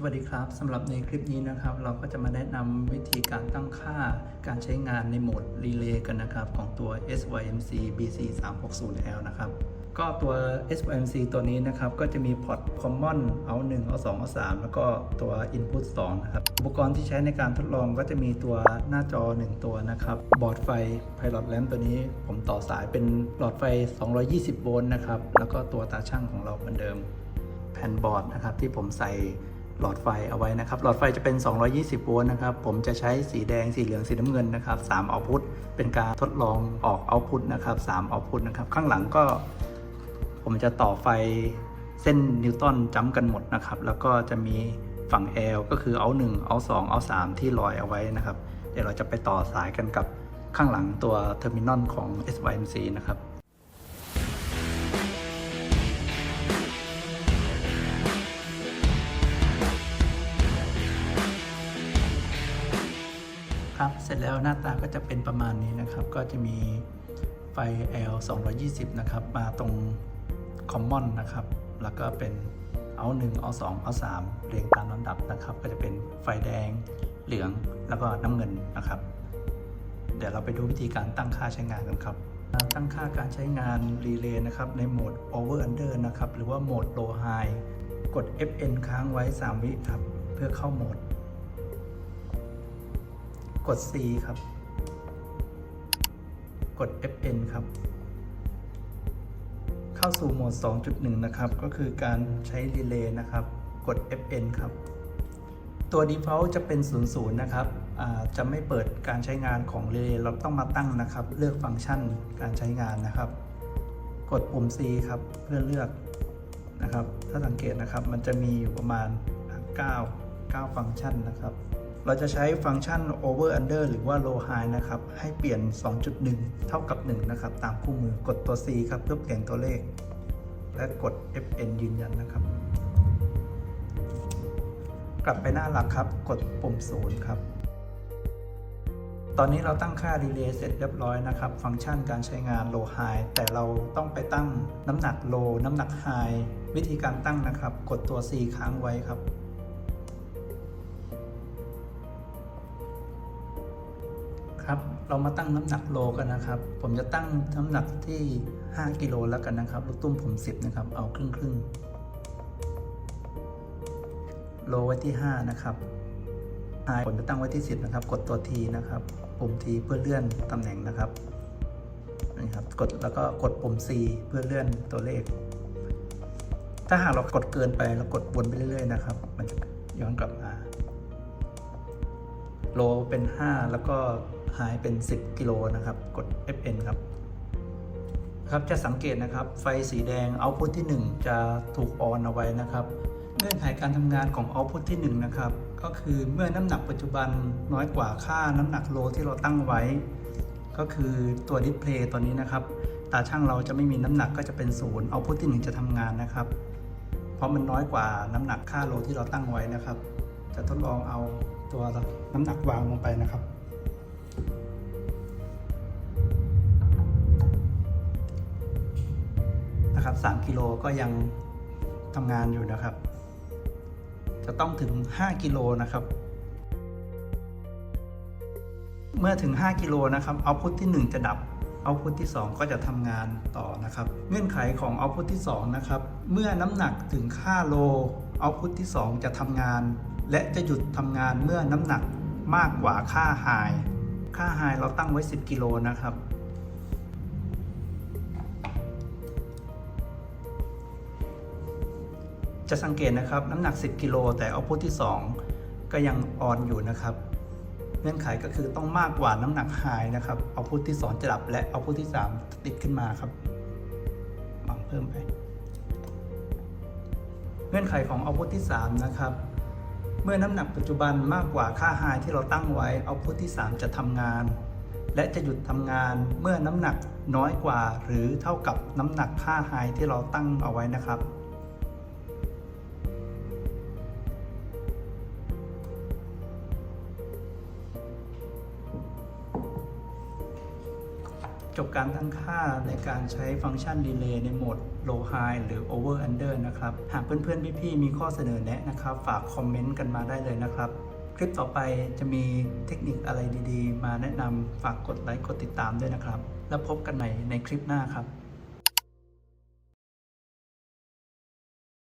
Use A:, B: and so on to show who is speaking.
A: สวัสดีครับสำหรับในคลิปนี้นะครับ เราก็จะมาแนะนำวิธีการตั้งค่าการใช้งานในโหมดรีเลย์กันนะครับ ของตัว SYMC BC 3 6 0 L นะครับ ก็ตัว SYMC ตัวนี้นะครับ ก็จะมีพอร์ต Common เอา 1 เอา 2 เอา 3 แล้วก็ตัว Input 2 นะครับ อุปกรณ์ที่ใช้ในการทดลองก็จะมีตัวหน้าจอ 1 ตัวนะครับ บอร์ดไฟ Pilot Lamp ตัวนี้ผมต่อสายเป็นหลอดไฟ 220 โวลต์นะครับ แล้วก็ตัวตาช่างของเราเหมือนเดิม แผ่นบอร์ดนะครับที่ผมใส่ หลอดไฟเอาไว้นะครับ หลอดไฟจะเป็น 220 โวลต์นะครับ ผมจะใช้สีแดง สีเหลือง สีน้ำเงินนะครับ3เอาพุตเป็นการทดลองออกเอาพุตนะครับ3เอาพุตนะครับ ข้างหลังก็ ผมจะต่อไฟเส้นนิวตันจ้ำกันหมดนะครับ แล้วก็จะมีฝั่ง L ก็คือเอา1เอา2เอา3ที่ลอยเอาไว้นะครับ เดี๋ยวเราจะไปต่อสายกันกับข้างหลังตัวเทอร์มินอลของ SYMC นะครับ ครับเสร็จแล้วหน้าตาก็จะเป็นประมาณนี้นะครับ ก็จะมีไฟ L 220 นะครับ มาตรง Common นะครับ แล้วก็เป็นเอา1เอา2เอา3เรียงตามลำดับนะครับ ก็จะเป็นไฟแดงเหลืองแล้วก็น้ำเงินนะครับ เดี๋ยวเราไปดูวิธีการตั้งค่าใช้งานกันครับตั้งค่าการใช้งานรีเลย์นะครับ ในโหมด over under นะครับ หรือว่าโหมด low high กด Fn ค้างไว้ 3 วิครับ เพื่อเข้าโหมด กด C ครับ กด Fn ครับ เข้าสู่โหมด 2.1 นะครับ ก็คือการใช้รีเลย์นะครับ กด Fn ครับ ตัว default จะเป็น 00 นะครับ จะไม่เปิดการใช้งานของรีเลย์เราต้องมาตั้งนะครับ เลือกฟังก์ชันการใช้งานนะครับ กดปุ่ม C ครับเพื่อเลือกนะครับ ถ้าสังเกตนะครับ มันจะมีอยู่ประมาณ 9 9 ฟังก์ชันนะครับ เราจะใช้ฟังก์ชัน over under หรือว่า low high นะครับ ให้เปลี่ยน 2.1 เท่ากับ 1 นะครับ ตามคู่มือกดตัว C ครับ เพื่อเปลี่ยนตัวเลข และกด Fn ยืนยันนะครับ กลับไปหน้าหลักครับ กดปุ่ม 0 ครับ ตอนนี้เราตั้งค่ารีเลย์เสร็จเรียบร้อยนะครับ ฟังก์ชันการใช้งาน low high แต่เราต้องไปตั้งน้ำหนัก low น้ำหนัก high วิธีการตั้งนะครับ กดตัว C ค้างไว้ครับ ครับ เรามาตั้งน้ำหนักโลกันนะครับ ผมจะตั้งน้ำหนักที่ 5 กิโลแล้วกันนะครับ ลูกตุ้มผม 10 นะครับ เอาครึ่งครึ่งโลไว้ที่ 5 นะครับไฮผมจะตั้งไว้ที่ 10 นะครับ กดตัว T นะครับ ปุ่ม T เพื่อเลื่อนตำแหน่งนะครับนี่ครับ กดแล้วก็กดปุ่ม C เพื่อเลื่อนตัวเลข ถ้าหากเรากดเกินไปเรากดวนไปเรื่อยๆนะครับ มันจะย้อนกลับมา โลเป็น 5 แล้วก็หายเป็น 10 กิโลนะครับ กด Fn ครับครับจะสังเกตนะครับ ไฟสีแดงเอาพุทที่ 1 จะถูกออนเอาไว้นะครับเงื่อนไขการทำงานของเอาพุทที่ 1 นะครับ ก็คือเมื่อน้ำหนักปัจจุบันน้อยกว่าค่าน้ำหนักโลที่เราตั้งไว้ ก็คือตัวดิสเพลย์ตัวนี้นะครับ ตาช่างเราจะไม่มีน้ำหนักก็จะเป็นศูนย์เอาพุทที่ 1 จะทำงานนะครับ เพราะมันน้อยกว่าน้ำหนักค่าโลที่เราตั้งไว้นะครับ จะทดลองเอา ตัวน้ำหนักวางลงไปนะครับ นะครับ3กิโลก็ยังทำงานอยู่นะครับ จะต้องถึง 5กิโลนะครับ เมื่อถึง 5กิโลนะครับเอาพุทที่ 1 จะดับเอาพุทที่ 2 ก็จะทำงานต่อนะครับ เงื่อนไขของเอาพุทที่ 2 นะครับ เมื่อน้ำหนักถึงค่าโลเอาพุทที่ 2 จะทำงาน และจะหยุดทำงานเมื่อน้ำหนักมากกว่าค่าไฮค่าไฮเราตั้งไว้ 10 กิโลนะครับ จะสังเกตนะครับน้ำหนัก 10 กิโลแต่เอาพุทที่ 2 ก็ยังออนอยู่นะครับ เงื่อนไขก็คือต้องมากกว่าน้ำหนักไฮนะครับเอาพุทที่ 2 จะดับและเอาพุทที่ 3 ติดขึ้นมาครับบังเพิ่มไป เงื่อนไขของเอาพุทที่ 3 นะครับ เมื่อน้ำหนักปัจจุบันมากกว่าค่าไฮที่เราตั้งไว้เอาพุทที่ 3 จะทำงาน และจะหยุดทำงานเมื่อน้ำหนักน้อยกว่า หรือเท่ากับน้ำหนักค่าไฮที่เราตั้งเอาไว้นะครับ จบการตั้งค่าในการใช้ฟังก์ชันดีเลย์ในโหมด low high หรือ over under นะครับ หากเพื่อนๆ พี่ๆ มีข้อเสนอแนะนะครับ ฝากคอมเมนต์กันมาได้เลยนะครับ คลิปต่อไปจะมีเทคนิคอะไรดีๆ มาแนะนำฝากกดไลค์กดติดตามด้วยนะครับ แล้วพบกันใหม่ในคลิปหน้าครับ